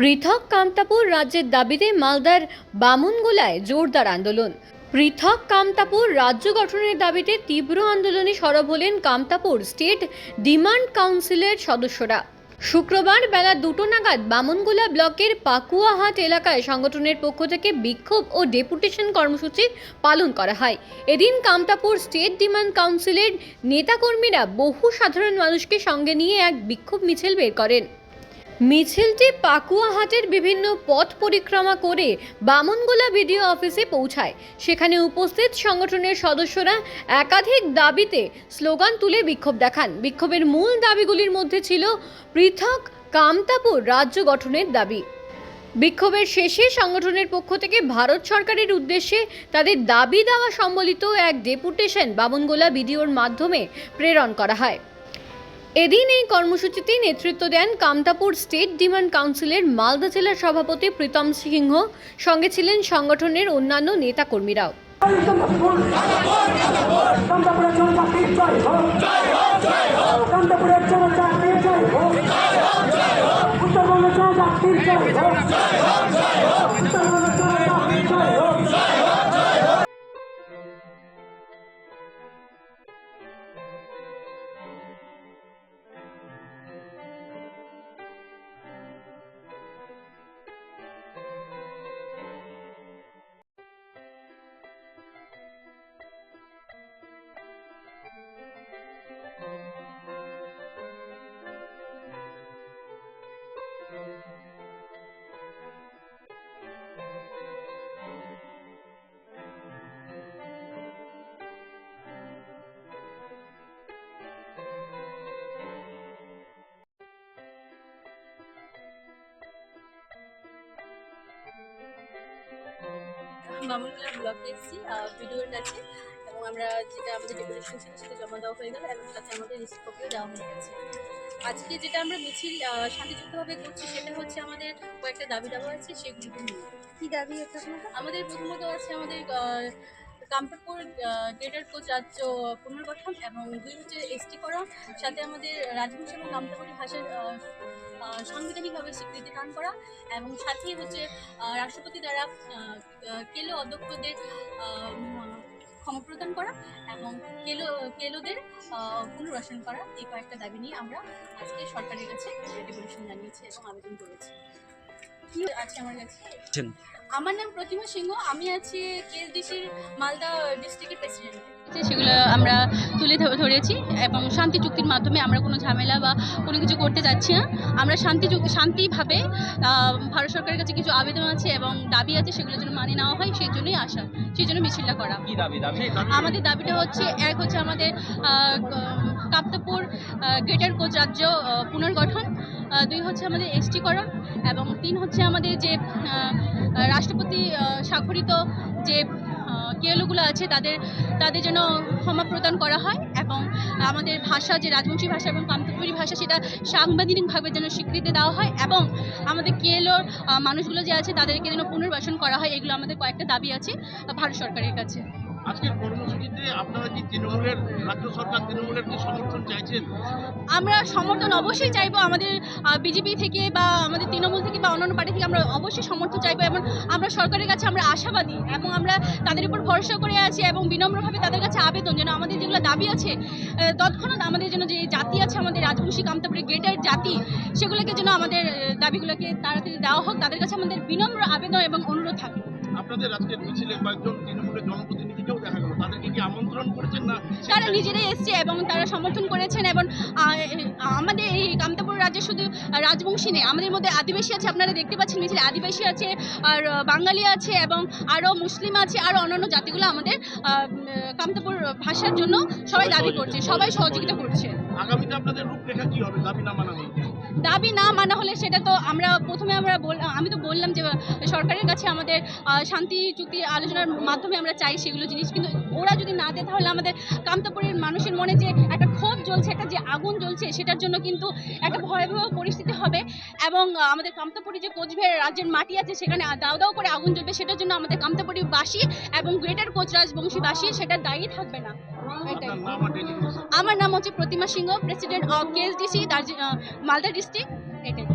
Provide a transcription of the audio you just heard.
পৃথক কামতাপুর রাজ্যের দাবিতে মালদার বামুনগোলায় জোরদার আন্দোলন। পৃথক কামতাপুর রাজ্য গঠনের দাবিতে তীব্র আন্দোলনে সরব হলেন কামতাপুর স্টেট ডিমান্ড কাউন্সিলের সদস্যরা। শুক্রবার বেলা দুটো নাগাদ বামনগোলা ব্লকের পাকুয়াহাট এলাকায় সংগঠনের পক্ষ থেকে বিক্ষোভ ও ডেপুটেশন কর্মসূচি পালন করা হয়। এদিন কামতাপুর স্টেট ডিমান্ড কাউন্সিলের নেতাকর্মীরা বহু সাধারণ মানুষকে সঙ্গে নিয়ে এক বিক্ষোভ মিছিল বের করেন। মিছিলটি পাকুয়াহাটের বিভিন্ন পথ পরিক্রমা করে বামনগোলা বিডিও অফিসে পৌঁছায়। সেখানে উপস্থিত সংগঠনের সদস্যরা একাধিক দাবিতে স্লোগান তুলে বিক্ষোভ দেখান। বিক্ষোভের মূল দাবিগুলির মধ্যে ছিল পৃথক কামতাপুর রাজ্য গঠনের দাবি। বিক্ষোভের শেষে সংগঠনের পক্ষ থেকে ভারত সরকারের উদ্দেশ্যে তাদের দাবি দেওয়া সম্বলিত এক ডেপুটেশন বামনগোলা বিডিওর মাধ্যমে প্রেরণ করা হয়। এদিন এই কর্মসূচিতে নেতৃত্ব দেন কামতাপুর স্টেট ডিমান্ড কাউন্সিলের মালদা জেলার সভাপতি প্রীতম সিংহ। সঙ্গে ছিলেন সংগঠনের অন্যান্য নেতাকর্মীরাও। জনজাতির মামুনগুলা ব্লগ এসেছি ভিডিওর কাছে এবং আমরা যেটা আমাদের ডেকোরেশন ছিল সেটা জমা দেওয়া হয়ে গেল এবং সাথে আমাদের রিসিভ কপিও দেওয়া হয়ে গেছে। আজকে যেটা আমরা মিছিল শান্তিযুক্তভাবে করছি সেটা হচ্ছে আমাদের কয়েকটা দাবি দাবা আছে সেগুলো নিয়ে কি দাবি হচ্ছে আমাদের প্রথমত আছে আমাদের কামতাপুর গ্রেটার কোচ রাজ্য পুনর্গঠন এবং দুই হচ্ছে এসটি করা সাথে আমাদের রাজবংশ এবং কামতাপুরি ভাষার সাংবিধানিকভাবে স্বীকৃতি দান করা এবং সাথে হচ্ছে রাষ্ট্রপতি দ্বারা কেলো অধ্যক্ষদের ক্ষমা প্রদান করা এবং কেলো, কেলোদের পুনর্বাসন করা, এই কয়েকটা দাবি নিয়ে আমরা আজকে সরকারের কাছে ডেপুটেশন জানিয়েছি এবং আবেদন করেছি। কি আছে আমার কাছে। আমার নাম প্রতিমা সিংহ আমি আছি কেএসডিসির মালদা ডিস্ট্রিক্টের প্রেসিডেন্ট সেগুলো আমরা তুলে ধরেছি এবং শান্তি চুক্তির মাধ্যমে আমরা কোনো ঝামেলা বা কোনো কিছু করতে যাচ্ছি না। আমরা শান্তি শান্তিভাবে ভারত সরকারের কাছে কিছু আবেদন আছে এবং দাবি আছে সেগুলো যেন মানে নেওয়া হয় সেই জন্যই আসা সেই জন্য মিছিলটা করা। আমাদের দাবিটা হচ্ছে এক হচ্ছে আমাদের কাপ্তাপুর গ্রেটার কোচ রাজ্য পুনর্গঠন দুই হচ্ছে আমাদের এসটি করা এবং তিন হচ্ছে আমাদের যে রাষ্ট্রপতি স্বাক্ষরিত যে কেলোগুলো আছে, তাদের তাদের যেন ক্ষমা প্রদান করা হয় এবং আমাদের ভাষা যে রাজবংশী ভাষা এবং কামতাপুরি ভাষা, সেটা সাংবাদিকভাবে যেন স্বীকৃতি দেওয়া হয় এবং আমাদের কেলোর মানুষগুলো যে আছে, তাদেরকে যেন পুনর্বাসন করা হয়, এগুলো আমাদের কয়েকটা দাবি আছে ভারত সরকারের কাছে। আজকের কর্মসূচিতে আপনারা কি তৃণমূলের, রাজ্য সরকার তৃণমূলের কি সমর্থন চাইছেন? আমরা সমর্থন অবশ্যই চাইব আমাদের বিজেপি থেকে বা আমাদের তৃণমূল থেকে বা অন্যান্য পার্টি থেকে আমরা অবশ্যই সমর্থন চাইব এবং আমরা সরকারের কাছে আমরা আশাবাদী এবং আমরা তাদের উপর ভরসা করে আছি এবং বিনম্রভাবে তাদের কাছে আবেদন যেন আমাদের যেগুলো দাবি আছে তৎক্ষণাৎ আমাদের জন্য যে জাতি আছে আমাদের রাজবংশী কামতাপুরি গ্রেটার জাতি, সেগুলোকে যেন আমাদের দাবিগুলোকে তাড়াতাড়ি দেওয়া হোক, তাদের কাছে আমাদের বিনম্র আবেদন এবং অনুরোধ থাকে আপনাদের আজকের মিছিলে কয়েকজন তৃণমূলের জনপ্রতিনিধিকেও দেখা গেল। তাদেরকে কি আমন্ত্রণ করেছেন না তারা নিজেরাই এসছে এবং তারা সমর্থন করেছেন এবং আমাদের এই কামতাপুর রাজ্যে শুধু রাজবংশী নেই আমাদের মধ্যে আদিবাসী আছে আপনারা দেখতে পাচ্ছেন মিছিলে আদিবাসী আছে আর বাঙালি আছে এবং আরও মুসলিম আছে আরও অন্যান্য জাতিগুলো আমাদের কামতাপুর ভাষার জন্য সবাই দাবি করছে সবাই সহযোগিতা করছে। আগামীতে আপনাদের রূপরেখা কি হবে? দাবি না মানা দাবি না মানা হলে সেটা তো আমরা প্রথমে আমরা আমি তো বললাম যে, সরকারের কাছে আমাদের শান্তি চুক্তি আলোচনার মাধ্যমে আমরা চাই সেগুলো জিনিস। কিন্তু ওরা যদি না দেয়, তাহলে আমাদের কামতাপুরের মানুষের মনে যে একটা ক্ষোভ জ্বলছে, একটা যে আগুন জ্বলছে, সেটার জন্য কিন্তু একটা ভয়াবহ পরিস্থিতি হবে। এবং আমাদের কামতাপুরি যে কোচবিহার রাজ্যের মাটি আছে, সেখানে দাও দাও করে আগুন জ্বলবে, সেটার জন্য আমাদের কামতাপুরি বাসী এবং গ্রেটার কোচ রাজবংশী বাসী সেটা দায়ী থাকবে না। আমার নাম হচ্ছে Pratima Singha president of KSDC Malda district এটাই।